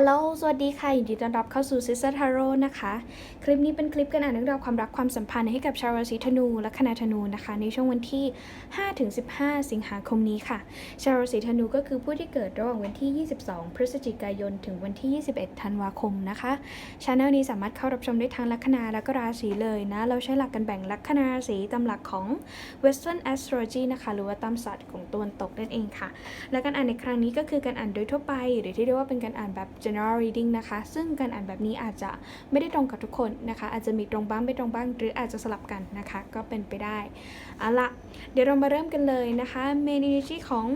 ฮัลโหล สวัสดีค่ะ ยินดีต้อนรับเข้าสู่ซิสเตอร์ทาโร่นะคะ ลิปนี้เป็นคลิปการอ่านเรื่องราวความรักความสัมพันธ์ให้กับชาวราศีธนูและคณะธนูนะคะ ในช่วงวันที่ 5-15 สิงหาคมนี้ค่ะ ชาวราศีธนูก็คือผู้ที่เกิดระหว่างวันที่ 22 พฤศจิกายน ถึงวันที่ 21 ธันวาคมนะคะช anel นี้สามารถเข้ารับชมได้ทั้งลัคนาและก็ราศีเลยนะ เราใช้หลักการแบ่งลัคนาราศีตามหลักของ Western Astrology นะคะหรือว่าตามศาสตร์ของตะวันตกนั่นเองค่ะ และการอ่านในครั้งนี้ก็คือการอ่านโดยทั่วไป หรือที่เรียกว่าเป็นการอ่านแบบ general reading นะคะ ซึ่งการอ่านแบบนี้อาจจะไม่ได้ตรงกับทุกคนนะคะ อาจจะมีตรงบ้างไม่ตรงบ้าง หรืออาจจะสลับกันนะคะ ก็เป็นไปได้เอาละเดี๋ยวเรามาเริ่มกันเลยนะคะ main energy ของ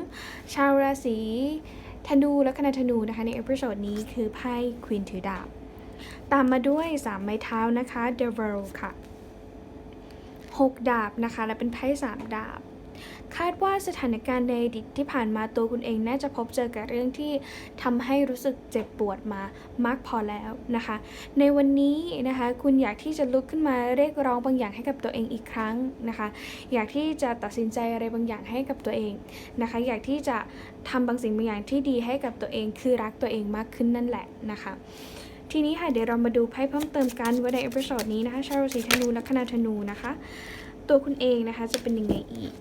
ชาวราศีธนูและคณะธนูนะคะในเอพิโซดนี้คือไพ่ Queen ถือดาบ ตามมาด้วย 3 ไม้เท้านะคะ The World ค่ะ 6 ดาบนะคะ และเป็นไพ่3ดาบ คาดว่าสถานการณ์ในอดีตที่ผ่านมาตัวคุณเองน่าจะพบเจอกับเรื่องที่ทำให้รู้สึกเจ็บปวดมามากพอแล้วนะคะ ในวันนี้นะคะคุณอยากที่จะลุกขึ้นมาเรียกร้องบางอย่างให้กับตัวเองอีกครั้งนะคะ อยากที่จะตัดสินใจอะไรบางอย่างให้กับตัวเองนะคะ อยากที่จะทำบางสิ่งบางอย่างที่ดีให้กับตัวเองคือรักตัวเองมากขึ้นนั่นแหละนะคะทีนี้ค่ะเดี๋ยวเรามาดูไพ่เพิ่มเติมกันว่าในเอพิโซดนี้นะคะชาวราศีธนูและคณะธนูนะคะ ตัวคุณเองนะคะจะเป็นยังไงอีก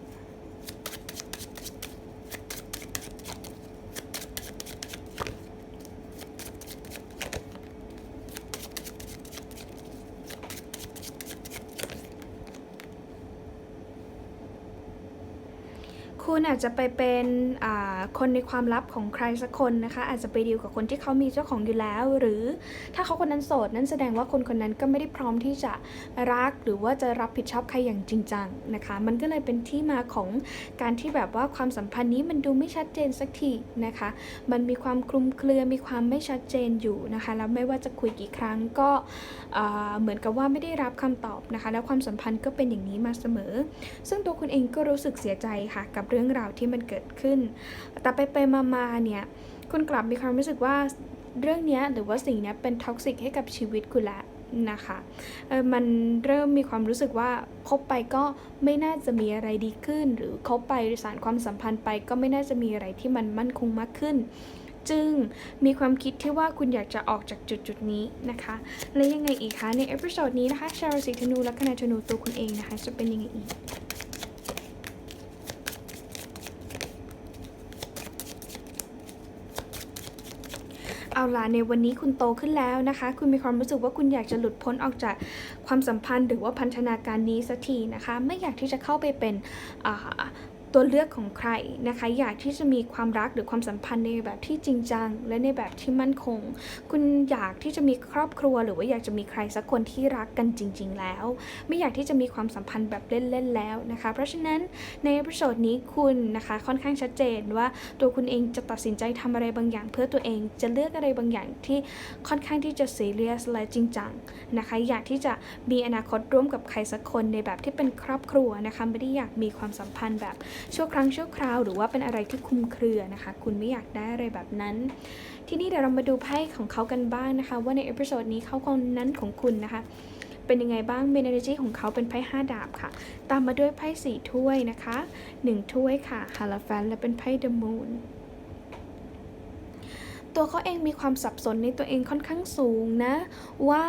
อาจจะไปเป็นอ่า คนในความลับของใครสักคนนะคะ อาจจะไปดีลกับคนที่เขามีเจ้าของอยู่แล้ว หรือถ้าเขาคนนั้นโสดนั่นแสดงว่าคนคนนั้นก็ไม่ได้พร้อมที่จะรักหรือว่าจะรับผิดชอบใครอย่างจริงจังนะคะ มันก็เลยเป็นที่มาของการที่แบบว่าความสัมพันธ์นี้มันดูไม่ชัดเจนสักทีนะคะ มันมีความคลุมเครือมีความไม่ชัดเจนอยู่นะคะแล้วไม่ว่าจะคุยกี่ครั้งก็เหมือนกับว่าไม่ได้รับคำตอบนะคะ แล้วความสัมพันธ์ก็เป็นอย่างนี้มาเสมอ ซึ่งตัวคุณเองก็รู้สึกเสียใจค่ะกับเรื่องราวที่มันเกิดขึ้นแต่ไปไปมามาเนี่ยคุณกลับมีความรู้สึกว่าเรื่องนี้หรือว่าสิ่งนี้เป็นท็อกซิกให้กับชีวิตคุณละนะคะมันเริ่มมีความรู้สึกว่าคบไปก็ไม่น่าจะมีอะไรดีขึ้น หรือคบไปสารความสัมพันธ์ไปก็ไม่น่าจะมีอะไรที่มันมั่นคงมากขึ้น จึงมีความคิดที่ว่าคุณอยากจะออกจากจุดจุดๆนี้นะคะ และยังไงอีกคะในเอพิโซดนี้นะคะชาวราศีธนูและคณะธนูตัวคุณเองนะคะจะเป็นยังไงอีก เอาล่ะในวันนี้คุณโตขึ้นแล้วนะคะ คุณมีความรู้สึกว่าคุณอยากจะหลุดพ้นออกจากความสัมพันธ์ หรือว่าพันธนาการนี้สักทีนะคะ ไม่อยากที่จะเข้าไปเป็นอ่า ตัวเลือกของใครนะคะ อยากที่จะมีความรักหรือความสัมพันธ์ในแบบที่จริงจัง และในแบบที่มั่นคง คุณอยากที่จะมีครอบครัว หรือว่าอยากจะมีใครสักคนที่รักกันจริง ๆ แล้ว ไม่อยากที่จะมีความสัมพันธ์แบบเล่นๆแล้วนะคะ เพราะฉะนั้นในเอพิโซดนี้คุณนะคะค่อนข้างชัดเจนว่าตัวคุณเองจะตัดสินใจทำอะไรบางอย่าง เพื่อตัวเองจะเลือกอะไรบางอย่างที่ค่อนข้างที่จะ serious และจริงจังนะคะอยากที่จะมีอนาคตร่วมกับใครสักคนในแบบที่เป็นครอบครัวนะคะไม่ได้อยากมีความสัมพันธ์แบบชั่วครั้งชั่วคราว หรือว่าเป็นอะไรที่คลุมเครือนะคะ คุณไม่อยากได้อะไรแบบนั้น ที่นี่เดี๋ยวเรามาดูไพ่ของเขากันบ้างนะคะ ว่าในเอพิโซดนี้เขาคนนั้นของคุณนะคะเป็นยังไงบ้างเมนเนจีของเขาเป็นไพ่ห้าดาบค่ะ ตามมาด้วยไพ่สี่ถ้วยนะคะหนึ่งถ้วยค่ะฮาลาแฟนและเป็นไพ่เดอะมูน ตัวเขาเองมีความสับสนในตัวเองค่อนข้างสูงนะ ว่า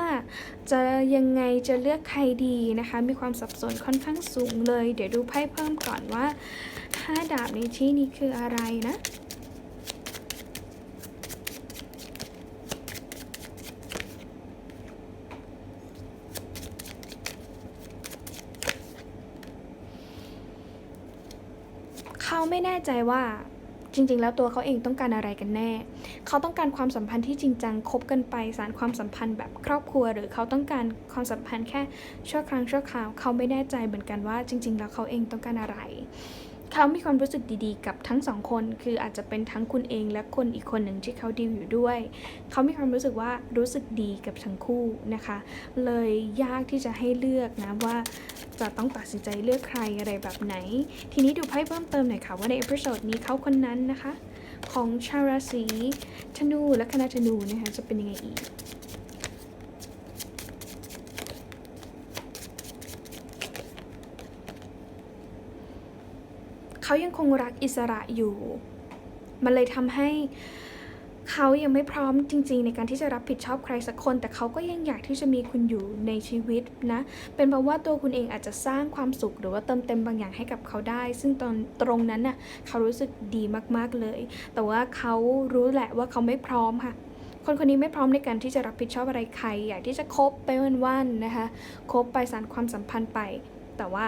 จะยังไงจะเลือกใครดีนะคะ มีความสับสนค่อนข้างสูงเลย เดี๋ยวดูไพ่เพิ่มก่อนว่าห้าดาบในที่นี้คืออะไรนะเขาไม่แน่ใจว่าจริงๆ แล้วตัวเขาเองต้องการอะไรกันแน่ เขาต้องการความสัมพันธ์ที่จริงจังคบกันไปสารความสัมพันธ์แบบครอบครัว หรือเขาต้องการความสัมพันธ์แค่ชั่วครั้งชั่วคราว เขาไม่แน่ใจเหมือนกันว่าจริง ๆ แล้วเขาเองต้องการอะไร เขามีความรู้สึกดีๆ กับทั้งสองคน คืออาจจะเป็นทั้งคุณเองและคนอีกคนหนึ่งที่เขาดีลอยู่ด้วย เขามีความรู้สึกว่ารู้สึกดีกับทั้งคู่นะคะ เลยยากที่จะให้เลือกนะว่าจะต้องตัดสินใจเลือกใครอะไรแบบไหน ทีนี้ดูไพ่เพิ่มเติมหน่อยค่ะว่าในเอพิโซดนี้เขาคนนั้นนะคะ ของชาวราศีธนูและคณะธนูนะคะจะเป็นยังไงอีกเขายังคงรักอิสระอยู่ มันเลยทำให้ เขายังไม่พร้อมจริง ๆ ในการที่จะรับผิดชอบใครสักคน แต่เขาก็ยังอยากที่จะมีคุณอยู่ในชีวิตนะ เป็นเพราะว่าตัวคุณเองอาจจะสร้างความสุขหรือว่าเติมเต็มบางอย่างให้กับเขาได้ ซึ่งตอนตรงนั้นน่ะเขารู้สึกดีมากๆเลย แต่ว่าเขารู้แหละว่าเขาไม่พร้อมค่ะคนคนนี้ไม่พร้อมในการที่จะรับผิดชอบอะไรใคร อยากที่จะคบไปวันๆนะคะคบไปสานความสัมพันธ์ไป แต่ว่า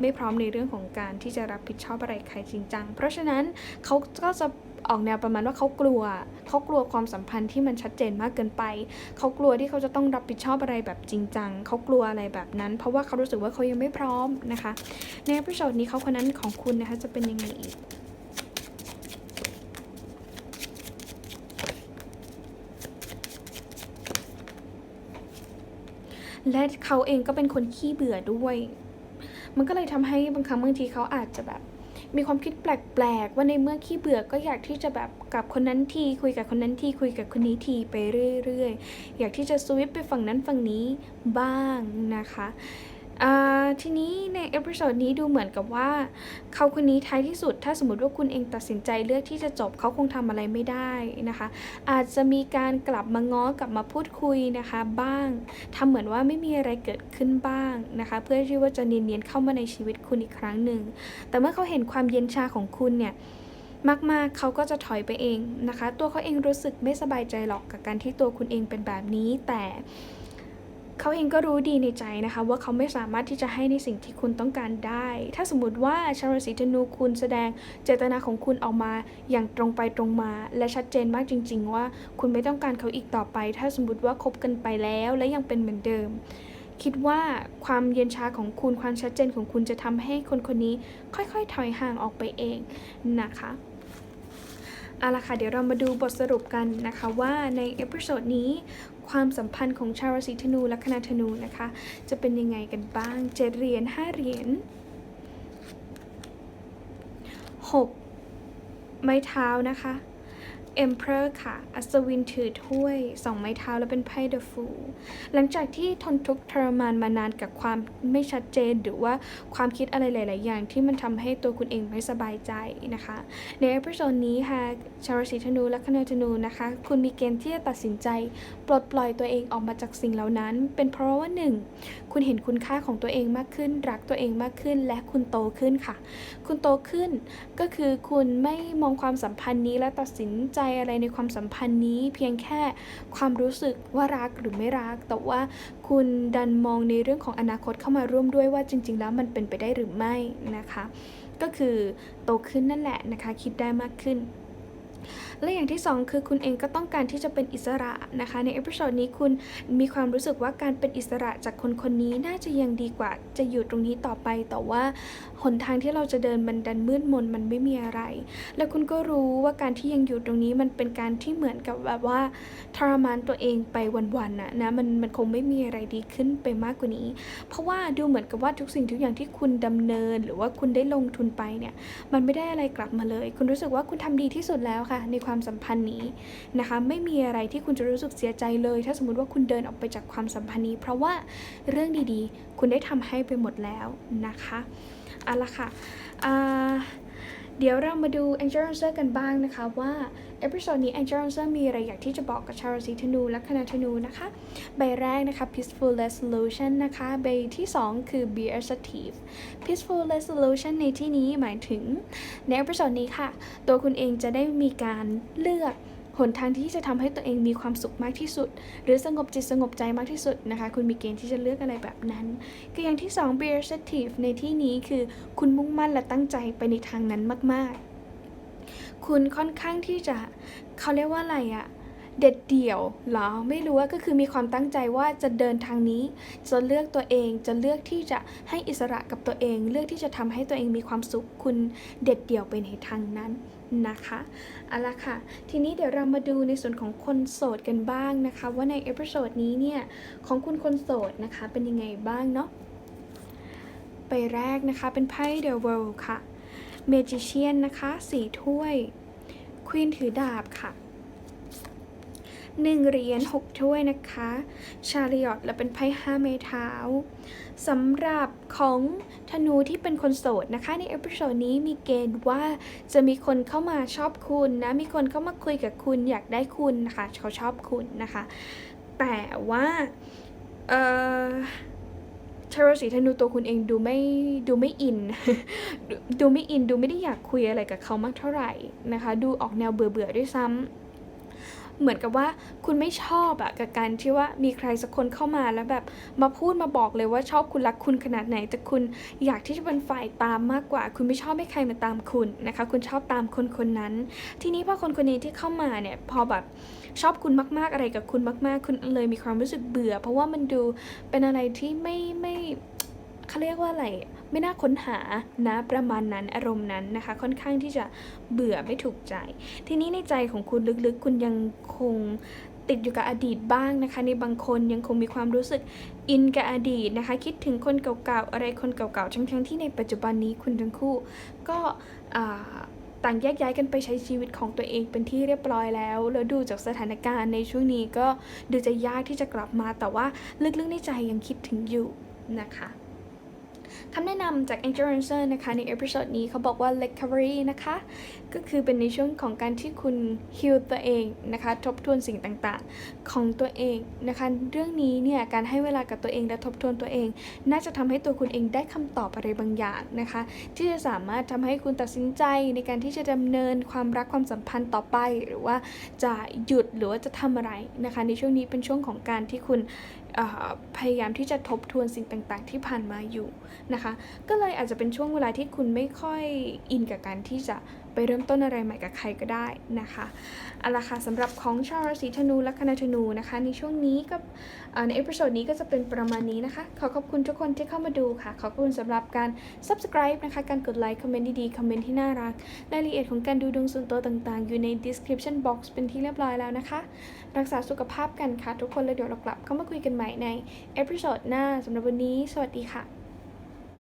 ไม่พร้อมในเรื่องของการที่จะรับผิดชอบอะไรใครจริงจัง เพราะฉะนั้นเขาก็จะ ออกแนวประมาณว่าเขากลัวเขากลัวความสัมพันธ์ที่มันชัดเจนมากเกินไป เขากลัวที่เขาจะต้องรับผิดชอบอะไรแบบจริงจังเขากลัวอะไรแบบนั้น เพราะว่าเขารู้สึกว่าเขายังไม่พร้อมนะคะ ในเอพิโซดนี้เขาคนนั้นของคุณนะคะจะเป็นยังไงอีกและเขาเองก็เป็นคนขี้เบื่อด้วย มันก็เลยทำให้บางครั้งบางทีเขาอาจจะแบบ มีความคิดแปลกๆ ว่าในเมื่อขี้เบื่อก็อยากที่จะแบบกับคนนั้นทีคุยกับคนนั้นทีคุยกับคนนี้ทีไปเรื่อยๆ อยากที่จะสวิปไปฝั่งนั้นฝั่งนี้บ้างนะคะ อ่าทีนี้ในเอพิโซดนี้ดูเหมือนกับว่า เขาคนนี้ท้ายที่สุด ถ้าสมมติว่าคุณเองตัดสินใจเลือกที่จะจบเขาคงทำอะไรไม่ได้นะคะ อาจจะมีการกลับมาง้อกลับมาพูดคุยนะคะบ้างทำเหมือนว่าไม่มีอะไรเกิดขึ้นบ้างนะคะ เพื่อที่ว่าจะเนียนๆเข้ามาในชีวิตคุณอีกครั้งหนึ่งแต่เมื่อเขาเห็นความเย็นชาของคุณเนี่ยมากๆ เขาก็จะถอยไปเองนะคะ ตัวเขาเองรู้สึกไม่สบายใจหรอกกับการที่ตัวคุณเองเป็นแบบนี้ แต่ เขาเองก็รู้ดีในใจนะคะ ว่าเขาไม่สามารถที่จะให้ในสิ่งที่คุณต้องการได้ ถ้าสมมติว่าชาวราศีธนูคุณแสดงเจตนาของคุณออกมาอย่างตรงไปตรงมา และชัดเจนมากจริง ๆ ว่าคุณไม่ต้องการเขาอีกต่อไป ถ้าสมมติว่าคบกันไปแล้วและยังเป็นเหมือนเดิม คิดว่าความเย็นชาของคุณความชัดเจนของคุณจะทำให้คนคนนี้ค่อยๆ ถอยห่างออกไปเองนะคะเอาละค่ะ เดี๋ยวเรามาดูบทสรุปกันนะคะว่าในเอพิโซดนี้ ความสัมพันธ์ของชาวราศีธนูและคณะธนูนะคะ จะเป็นยังไงกันบ้างเจ็ดเหรียญห้าเหรียญหกไม้เท้านะคะ Emperor ค่ะ อัศวินถือถ้วยสองไม้เท้าแล้วเป็นไพ่ The Fool หลังจากที่ทนทุกข์ทรมานมานานกับความไม่ชัดเจน หรือว่าความคิดอะไรหลาย ๆ อย่างที่มันทำให้ตัวคุณเองไม่สบายใจนะคะ ในเอพิโซดนี้ค่ะ ชาวราศีธนูและคณะธนูนะคะ คุณมีเกณฑ์ที่จะตัดสินใจ ปลดปล่อยตัวเองออกมาจากสิ่งเหล่านั้น เป็นเพราะว่าหนึ่งคุณเห็นคุณค่าของตัวเองมากขึ้น รักตัวเองมากขึ้น และคุณโตขึ้นค่ะ คุณโตขึ้นก็คือคุณไม่มองความสัมพันธ์นี้และตัดสินใจอะไรในความสัมพันธ์นี้ เพียงแค่ความรู้สึกว่ารักหรือไม่รัก แต่ว่าคุณดันมองในเรื่องของอนาคตเข้ามาร่วมด้วยว่าจริง ๆ แล้วมันเป็นไปได้หรือไม่นะคะ ก็คือโตขึ้นนั่นแหละนะคะ คิดได้มากขึ้น และอย่างที่สองคือคุณเองก็ต้องการที่จะเป็นอิสระนะคะ ในเอพิโซดนี้คุณมีความรู้สึกว่าการเป็นอิสระจากคนคนนี้น่าจะยังดีกว่าจะอยู่ตรงนี้ต่อไป แต่ว่าหนทางที่เราจะเดินมันดันมืดมนมันไม่มีอะไร แล้วคุณก็รู้ว่าการที่ยังอยู่ตรงนี้มันเป็นการที่เหมือนกับแบบว่าทรมานตัวเองไปวันๆน่ะนะมันมันคงไม่มีอะไรดีขึ้นไปมากกว่านี้ เพราะว่าดูเหมือนกับว่าทุกสิ่งทุกอย่างที่คุณดำเนิน หรือว่าคุณได้ลงทุนไปเนี่ยมันไม่ได้อะไรกลับมาเลย คุณรู้สึกว่าคุณทำดีที่สุดแล้วค่ะในความสัมพันธ์นี้นะคะ ไม่มีอะไรที่คุณจะรู้สึกเสียใจเลย ถ้าสมมติว่าคุณเดินออกไปจากความสัมพันธ์นี้ เพราะว่าเรื่องดีๆ คุณได้ทำให้ไปหมดแล้วนะคะเอาละค่ะอ่า เดี๋ยวเรามาดู Angel Answer กันบ้างนะคะว่า เอพิโซดนี้ Angel Answer มีอะไรอยากที่จะบอกกับชาวราศีธนูและคณะธนูนะคะ ใบแรกนะคะ peaceful resolution นะคะ ใบที่ 2 คือ be assertive peaceful resolution ในที่นี้หมายถึง ในเอพิโซดนี้ค่ะ ตัวคุณเองจะได้มีการเลือก หนทางที่จะทำให้ตัวเองมีความสุขมากที่สุด หรือสงบจิตสงบใจมากที่สุดนะคะ คุณมีเกณฑ์ที่จะเลือกอะไรแบบนั้น ก็อย่างที่ 2 be assertive ในที่นี้คือคุณมุ่งมั่นและตั้งใจไปในทางนั้นมาก ๆ คุณค่อนข้างที่จะเขาเรียกว่าอะไรอะ เด็ดเดี่ยวเหรอไม่รู้ว่าก็คือมีความตั้งใจว่าจะเดินทางนี้ จะเลือกตัวเองจะเลือกที่จะให้อิสระกับตัวเอง เลือกที่จะทำให้ตัวเองมีความสุขคุณเด็ดเดี่ยวไปในทางนั้นนะคะเอาละค่ะ ทีนี้เดี๋ยวเรามาดูในส่วนของคนโสดกันบ้างนะคะ ว่าในเอพิโซดนี้เนี่ย ของคุณคนโสดนะคะ เป็นยังไงบ้างเนาะไปแรกนะคะเป็นไพ่ The World ค่ะ Magician นะคะสีถ้วย Queen ถือดาบค่ะ 1เหรียญ6ถ้วยนะคะ ชาริออตและเป็นไพ่5ไม้เท้าสำหรับของธนูที่เป็นคนโสดนะคะ ในเอพิโซดนี้มีเกณฑ์ว่าจะมีคนเข้ามาชอบคุณนะ มีคนเข้ามาคุยกับคุณอยากได้คุณนะคะเขาชอบคุณนะคะ แต่ว่าเอ่อชาวราศีธนูตัวคุณเองดูไม่ดูไม่อิน ดูไม่อินดูไม่ได้อยากคุยอะไรกับเขามากเท่าไหร่นะคะ ดูออกแนวเบื่อเบื่อด้วยซ้ำ เหมือนกับว่าคุณไม่ชอบอะกับการที่ว่ามีใครสักคนเข้ามาแล้วแบบมาพูดมาบอกเลยว่าชอบคุณรักคุณขนาดไหน แต่คุณอยากที่จะเป็นฝ่ายตามมากกว่า คุณไม่ชอบให้ใครมาตามคุณนะคะ คุณชอบตามคนคนนั้น ทีนี้พอคนคนนี้ที่เข้ามาเนี่ยพอแบบชอบคุณมาก ๆ อะไรกับคุณมาก ๆ คุณเลยมีความรู้สึกเบื่อ เพราะว่ามันดูเป็นอะไรที่ไม่ไม่ เขาเรียกว่าอะไรไม่น่าค้นหานะประมาณนั้นอารมณ์นั้นนะคะ ค่อนข้างที่จะเบื่อไม่ถูกใจ ทีนี้ในใจของคุณลึกๆ คุณยังคงติดอยู่กับอดีตบ้างนะคะ ในบางคนยังคงมีความรู้สึกอินกับอดีตนะคะ คิดถึงคนเก่าๆอะไรคนเก่าๆทั้งๆที่ในปัจจุบันนี้คุณทั้งคู่ก็ต่างแยกย้ายกันไปใช้ชีวิตของตัวเองเป็นที่เรียบร้อยแล้ว แล้วดูจากสถานการณ์ในช่วงนี้ก็ดูจะยากที่จะกลับมาแต่ว่าลึกๆในใจยังคิดถึงอยู่นะคะ คำแนะนำจาก Angel a n c e r นะคะในเอพิโซดนี้เขาบอกว่า recovery นะคะ ก็คือเป็นในช่วงของการที่คุณ heal ตัวเองนะคะ ทบทวนสิ่งต่างๆ ของตัวเองนะคะ เรื่องนี้เนี่ยการให้เวลากับตัวเองและทบทวนตัวเอง น่าจะทำให้ตัวคุณเองได้คำตอบอะไรบางอย่างนะคะ ที่จะสามารถทำให้คุณตัดสินใจในการที่จะดำเนินความรักความสัมพันธ์ต่อไป หรือว่าจะหยุดหรือว่าจะทำอะไรนะคะ ในช่วงนี้เป็นช่วงของการที่คุณ พยายามที่จะทบทวนสิ่งต่างๆ ที่ผ่านมาอยู่นะคะ ก็เลยอาจจะเป็นช่วงเวลาที่คุณไม่ค่อยอินกับการที่จะ ไปเริ่มต้นอะไรใหม่กับใครก็ได้นะคะเอาละค่ะสำหรับของชาวราศีธนูและคณะธนูนะคะ ในช่วงนี้ก็เอ่อในเอพิโซดนี้ก็จะเป็นประมาณนี้นะคะ ขอขอบคุณทุกคนที่เข้ามาดูค่ะ ขอบคุณสำหรับการ subscribe นะคะ การกดไลค์คอมเมนต์ดีๆคอมเมนต์ที่น่ารักรายละเอียดของการดูดวงส่วนตัวต่างๆ อยู่ใน description box เป็นที่เรียบร้อยแล้วนะคะ รักษาสุขภาพกันค่ะทุกคนแล้วเดี๋ยวเรากลับเข้ามาคุยกันใหม่ในเอพิโซดหน้าสำหรับวันนี้ สวัสดีค่ะ